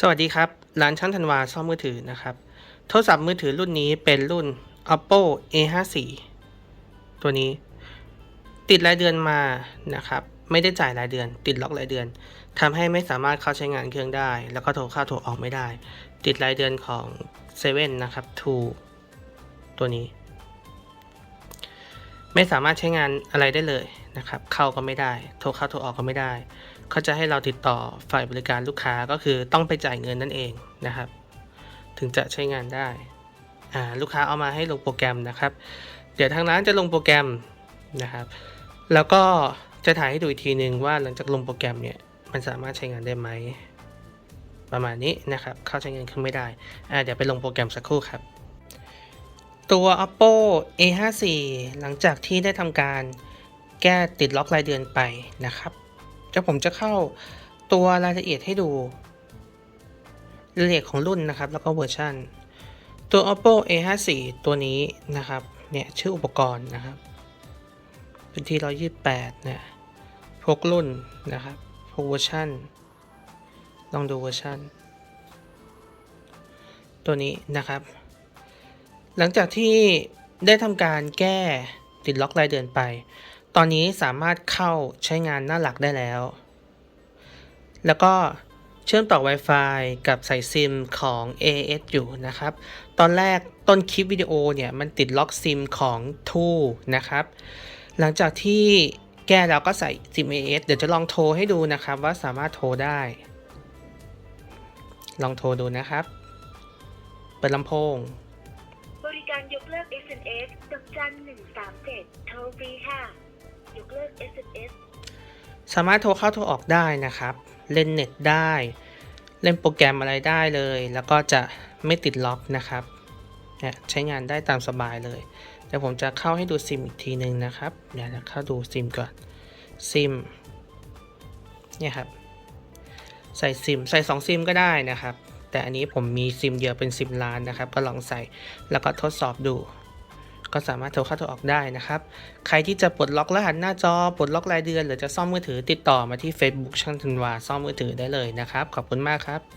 สวัสดีครับ ร้านช่างธันวาซ่อมมือถือนะครับ โทรศัพท์มือถือรุ่นนี้เป็นรุ่น oppo a54 ตัวนี้ ติดรายเดือนมานะครับ ไม่ได้จ่ายรายเดือน ติดล็อกรายเดือนทำให้ไม่สามารถเข้าใช้งานเครื่องได้ แล้วก็โทรเข้าโทรออกไม่ได้ ติดรายเดือนของ7นะครับ2ตัวนี้ ไม่สามารถใช้งานอะไรได้เลยนะครับ เข้าก็ไม่ได้ โทรเข้าโทรออกก็ไม่ได้ เขาจะให้เราติดต่อฝ่ายบริการลูกค้าก็คือต้องไปจ่ายเงินนั่นเองนะครับ ถึงจะใช้งานได้ลูกค้าเอามาให้ลงโปรแกรมนะครับ เดี๋ยวทางร้านจะลงโปรแกรมนะครับ แล้วก็จะถ่ายให้ดูอีกทีนึงว่าหลังจากลงโปรแกรมเนี่ยมันสามารถใช้งานได้ไหมประมาณนี้นะครับ เข้าใช้งานเครื่องไม่ได้เดี๋ยวไปลงโปรแกรมสักครู่ครับ ตัว oppo a54 หลังจากที่ได้ทำการแก้ติดล็อกรายเดือนไปนะครับ เดี๋ยวผมจะเข้าตัวรายละเอียดให้ดูรายละเอียดของรุ่นนะครับ แล้วก็เวอร์ชันตัว oppo a54 ตัวนี้นะครับ เนี่ย ชื่ออุปกรณ์นะครับเป็นที่128นะพวกรุ่นนะครับพกเวอร์ชันลองดูเวอร์ชันตัวนี้นะครับ หลังจากที่ได้ทำการแก้ติดล็อกรายเดือนไป ตอนนี้สามารถเข้าใช้งานหน้าหลักได้แล้ว แล้วก็เชื่อมต่อ Wi-Fi กับสายซิมของ AS อยู่นะครับ ตอนแรกต้นคลิปวิดีโอเนี่ยมันติดล็อกซิมของ True นะครับ หลังจากที่แก้แล้วก็ใส่ซิม AS เดี๋ยวจะลองโทรให้ดูนะครับว่าสามารถโทรได้ ลองโทรดูนะครับ เปิดลำโพง บริการยกเลิก SMS ดอกจันหนึ่งสามเจ็ดโทรฟรีค่ะ ยกเลิก SMS สามารถโทรเข้าโทรออกได้นะครับ เล่นเน็ตได้ เล่นโปรแกรมอะไรได้เลย แล้วก็จะไม่ติดล็อกนะครับเนี่ยใช้งานได้ตามสบายเลยเดี๋ยวผมจะเข้าให้ดูซิมอีกทีหนึ่งนะครับเดี๋ยวจะเข้าดูซิมก่อนซิมเนี่ยครับใส่ซิมใส่2ซิมก็ได้นะครับ แต่อันนี้ผมมีซิมเดียวเป็นซิมล้านนะครับ ก็ลองใส่แล้วก็ทดสอบดู ก็สามารถโทรเข้าโทรออกได้นะครับ ใครที่จะปลดล็อกรหัสหน้าจอปลดล็อกรายเดือน หรือจะซ่อมมือถือติดต่อมาที่ Facebook ช่างธันวาซ่อมมือถือได้เลยนะครับ ขอบคุณมากครับ